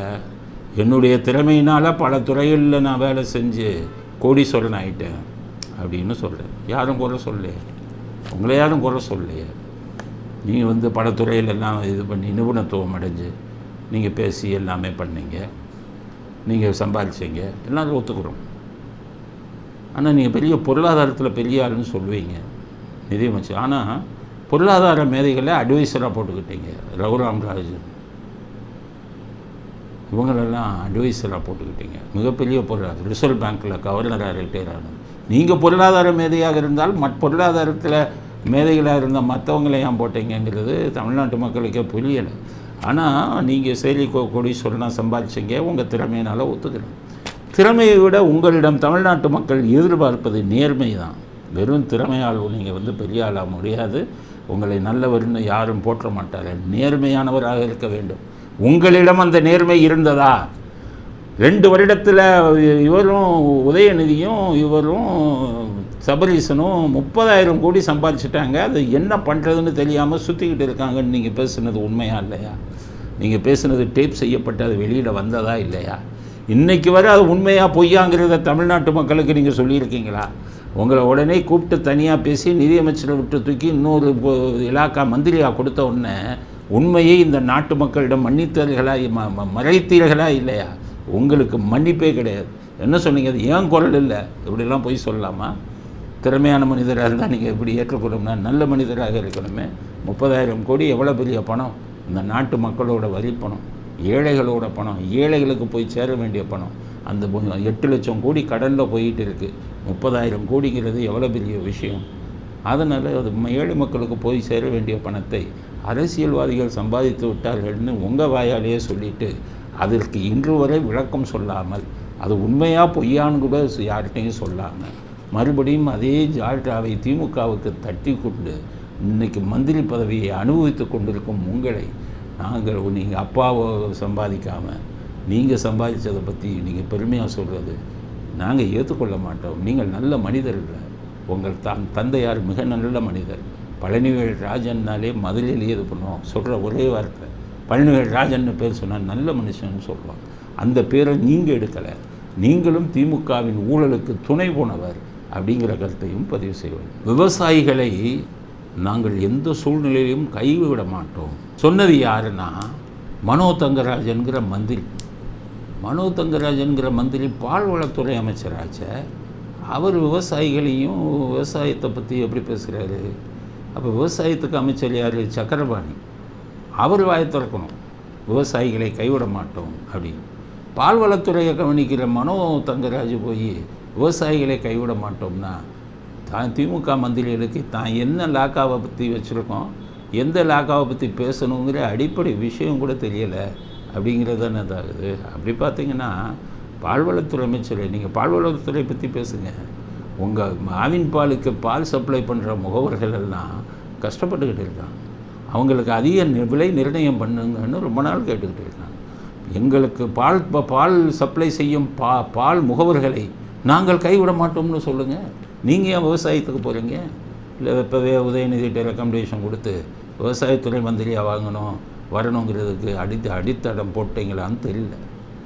Speaker 1: என்னுடைய திறமையினால் பல துறைகளில் நான் வேலை செஞ்சு கோடீஸ்வரன் ஆகிட்டேன் அப்படின்னு சொல்கிறேன் யாரும் குறை சொல்லலையே உங்களை யாரும் குறை சொல்லலையே. நீங்கள் வந்து படத்துறையில் எல்லாம் இது பண்ணி நிபுணத்துவம் அடைஞ்சு நீங்கள் பேசி எல்லாமே பண்ணீங்க. நீங்கள் சம்பாதிச்சீங்க எல்லாரும் ஒத்துக்கிறோம். ஆனால் நீங்கள் பெரிய பொருளாதாரத்தில் பெரிய ஆளுன்னு சொல்லுவீங்க. நிதியமைச்சு ஆனால் பொருளாதார மேதைகளை அட்வைசராக போட்டுக்கிட்டீங்க. ரகுராம் ராஜன். இவங்களெல்லாம் அட்வைஸராக போட்டுக்கிட்டீங்க. மிகப்பெரிய பொருளாதார ரிசர்வ் பேங்க்கில் கவர்னராக ரிட்டையர் ஆனது. நீங்கள் பொருளாதார மேதையாக இருந்தால் மற்ற பொருளாதாரத்தில் மேதைகளாக இருந்த மற்றவங்களை ஏன் போட்டீங்கிறது தமிழ்நாட்டு மக்களுக்கே புரியலை. ஆனால் நீங்கள் செயலி கொடி சொல்லலாம் சம்பாதிச்சீங்க உங்கள் திறமையினால் ஒத்துக்கிறேன் திறமையை விட உங்களிடம் தமிழ்நாட்டு மக்கள் எதிர்பார்ப்பது நேர்மை தான் வெறும் திறமையால் நீங்கள் வந்து பெரிய ஆளாக முடியாது. உங்களை நல்லவர்னு யாரும் போற்ற மாட்டார்கள். நேர்மையானவராக இருக்க வேண்டும். உங்களிடம் அந்த நேர்மை இருந்ததா? ரெண்டு வருடத்தில் இவரும் உதயநிதியும் இவரும் சபரீசனும் முப்பதாயிரம் கோடி சம்பாதிச்சிட்டாங்க. அது என்ன பண்ணுறதுன்னு தெரியாமல் சுற்றிக்கிட்டு இருக்காங்கன்னு நீங்கள் பேசுனது உண்மையா இல்லையா? நீங்கள் பேசுனது டேப் செய்யப்பட்டு அது வெளியில் வந்ததா இல்லையா? இன்றைக்கு வரை அது உண்மையாக பொய்யாங்கிறத தமிழ்நாட்டு மக்களுக்கு நீங்கள் சொல்லியிருக்கீங்களா? உங்களை உடனே கூப்பிட்டு தனியாக பேசி நிதியமைச்சரை விட்டு தூக்கி இன்னொரு இலாக்கா மந்திரியாக கொடுத்த உடனே உண்மையை இந்த நாட்டு மக்களிடம் மன்னித்தீர்களா ம- ம- மறைத்தீர்களா இல்லையா? உங்களுக்கு மன்னிப்பே கிடையாது. என்ன சொன்னீங்க? அது ஏன் குரல் இல்லை? இப்படிலாம் போய் சொல்லலாமா? திறமையான மனிதராக இருந்தால் நீங்கள் எப்படி ஏற்றுக்கொள்ளணும்னா நல்ல மனிதராக இருக்கணுமே. முப்பதாயிரம் கோடி எவ்வளோ பெரிய பணம்? இந்த நாட்டு மக்களோட வரி பணம் ஏழைகளோட பணம் ஏழைகளுக்கு போய் சேர வேண்டிய பணம். அந்த எட்டு லட்சம் கோடி கடனில் போயிட்டு இருக்குது முப்பதாயிரம் கோடிங்கிறது எவ்வளோ பெரிய விஷயம்? அதனால் அது ம- ஏழை மக்களுக்கு போய் சேர வேண்டிய பணத்தை அரசியல்வாதிகள் சம்பாதித்து விட்டார்கள்னு உங்கள் வாயாலேயே சொல்லிட்டு அதற்கு இன்று வரை விளக்கம் சொல்லாமல் அது உண்மையாக பொய்யான்னு கூட யார்கிட்டையும் சொல்லாமல் மறுபடியும் அதே ஜால்டாவை திமுகவுக்கு தட்டி கொண்டு இன்றைக்கி மந்திரி பதவியை அனுபவித்து கொண்டிருக்கும் உங்களை நாங்கள் நீங்கள் அப்பாவை சம்பாதிக்காமல் நீங்கள் சம்பாதிச்சதை பற்றி நீங்கள் பெருமையாக சொல்கிறது நாங்கள் ஏற்றுக்கொள்ள மாட்டோம். நீங்கள் நல்ல மனிதர்கள். உங்கள் தான் தந்தையார் மிக நல்ல மனிதர். பழனிவேல் ராஜன்னாலே மதுரையில் இது பண்ணுவோம் சொல்கிற ஒரே வார்த்தை. பழனிவேல் ராஜன்னு பேர் சொன்னால் நல்ல மனுஷன்னு சொல்லுவோம் அந்த பேரை நீங்கள் எடுக்கலை. நீங்களும் திமுகவின் ஊழலுக்கு துணை போனவர் அப்படிங்கிற கருத்தையும் பதிவு செய்வோம் விவசாயிகளை நாங்கள் எந்த சூழ்நிலையிலும் கைவிட மாட்டோம். சொன்னது யாருன்னா மனோ தங்கராஜன்கிற மந்திரி. மனோ தங்கராஜன்கிற மந்திரி பால்வளத்துறை அமைச்சராச்ச. அவர் விவசாயிகளையும் விவசாயத்தை பற்றி எப்படி பேசுகிறாரு அப்போ விவசாயத்துக்கு அமைச்சர் யார்? சக்கரபாணி. அவர் வாயை திறக்கணும். விவசாயிகளை கைவிட மாட்டோம் அப்படின்னு. பால்வளத்துறையை கவனிக்கிற மனோ தங்கராஜ் போய் விவசாயிகளை கைவிட மாட்டோம்னா தான் திமுக மந்திரிகளுக்கு தான் என்ன லாக்காவை பற்றி வச்சுருக்கோம்? எந்த லாக்காவை பற்றி பேசணுங்கிற அடிப்படை விஷயம் கூட தெரியலை. அப்படிங்கிறது தானே இதாகுது. அப்படி பார்த்திங்கன்னா பால்வளத்துறை அமைச்சர் நீங்கள் பால்வளத்துறை பற்றி பேசுங்க. உங்கள் மாவின் பாலுக்கு பால் சப்ளை பண்ணுற முகவர்கள் எல்லாம் கஷ்டப்பட்டுக்கிட்டு இருக்காங்க. அவங்களுக்கு அதிக நி- விலை நிர்ணயம் பண்ணுங்கன்னு ரொம்ப நாள் கேட்டுக்கிட்டு இருக்காங்க. எங்களுக்கு பால் பால் சப்ளை செய்யும் பா பால் முகவர்களை நாங்கள் கைவிட மாட்டோம்னு சொல்லுங்கள் நீங்கள் ஏன் விவசாயத்துக்கு போகிறீங்க இல்லை இப்போவே உதயநிதிகிட்ட ரெக்கமெண்டேஷன் கொடுத்து விவசாயத்துறை மந்திரியாக வாங்கணும் வரணுங்கிறதுக்கு அடித்து அடித்தடம் போட்டீங்களான்னு தெரியல.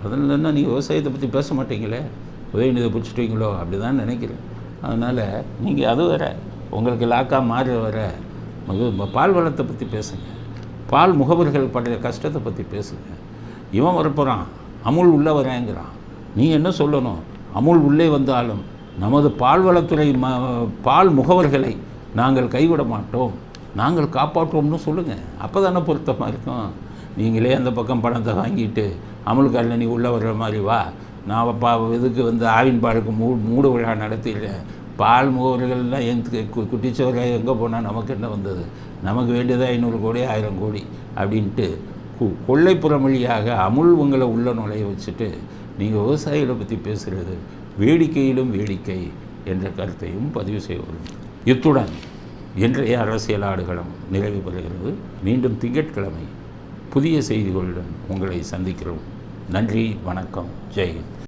Speaker 1: அதில் என்ன நீங்கள் விவசாயத்தை பற்றி பேச மாட்டீங்களே? உதயநிதியை பிடிச்சிட்டீங்களோ? அப்படி தான் நினைக்கிறேன். அதனால் நீங்கள் அது வர உங்களுக்கு லாக்காக மாறி வர பால் வளத்தை பற்றி பேசுங்க. பால் முகவர்கள் படுற கஷ்டத்தை பற்றி பேசுங்க. இவன் வரப்போகிறான் அமுல் உள்ளே வரேங்கிறான் நீ என்ன சொல்லணும்? அமுல் உள்ளே வந்தாலும் நமது பால்வளத்துறை ம பால் முகவர்களை நாங்கள் கைவிட மாட்டோம். நாங்கள் காப்பாற்றுவோம்னு சொல்லுங்கள் அப்போ தானே பொருத்தமாக இருக்கும்? நீங்களே அந்த பக்கம் பணத்தை வாங்கிட்டு அமுல் நீ உள்ளே வர்ற மாதிரி வா. நான் பா இதுக்கு வந்து ஆவின் பாலுக்கு மூ மூடு விழா நடத்திடுறேன் பால் முகவர்கள்லாம் எங்க கு- குட்டிச்சோரை எங்கே போனால் நமக்கு என்ன வந்தது? நமக்கு வேண்டியதாக ஐநூறு கோடி ஆயிரம் கோடி அப்படின்ட்டு கு- கொள்ளைப்புறம் வழியாக அமுல் உங்களை உள்ள நுழைய வச்சுட்டு நீங்கள் விவசாயிகளை பற்றி பேசுகிறது வேடிக்கையிலும் வேடிக்கை என்ற கருத்தையும் பதிவு செய்வோம். இத்துடன் இன்றைய அரசியல் ஆடுகளம் நிறைவு பெறுகிறது. மீண்டும் திங்கட்கிழமை புதிய செய்திகளுடன் உங்களை சந்திக்கிறோம். நன்றி வணக்கம் ஜெய்ஹிந்த்